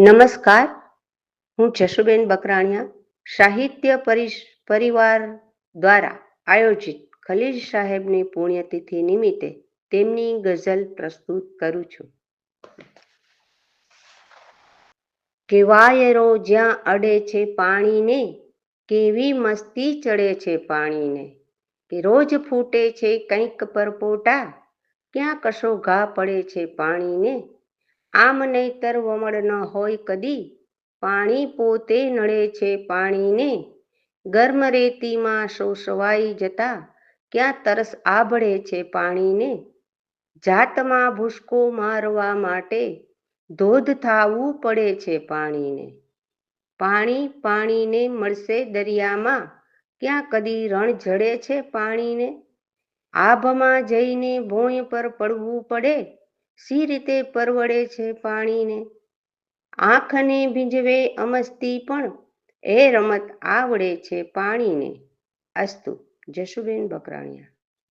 નમસ્કાર. હું જશુબેન બકરાણિયા, સાહિત્ય પરિવાર દ્વારા આયોજિત ખલીલ સાહેબની પુણ્યતિથિ નિમિત્તે તેમની ગઝલ પ્રસ્તુત કરું છું. કે વાયરો જ્યાં અડે છે પાણીને, કેવી મસ્તી ચડે છે પાણીને. કે રોજ ફૂટે છે કંઈક પરપોટા, ક્યાં કશો ઘા પડે છે પાણીને. આમ નહીતર વમળ ન હોય કદી. પાણી પોતે નડે છે પાણીને. ગર્મ રેતીમાં શોષવાઈ જતા ક્યાં તરસ આભળે છે પાણીને. જાતમાં ભૂસકો મારવા માટે ધોધ થાવું પડે છે પાણીને. પાણી પાણીને મળશે દરિયામાં. ક્યાં કદી રણ જડે છે પાણીને. આભમાં જઈને ભોંય પર પડવું પડે. સી રીતે પરવડે છે પાણીને? આંખને ભીંજવે અમસ્તી પણ એ રમત આવડે છે પાણીને. અસ્તુ જશુબેન બકરાણિયા.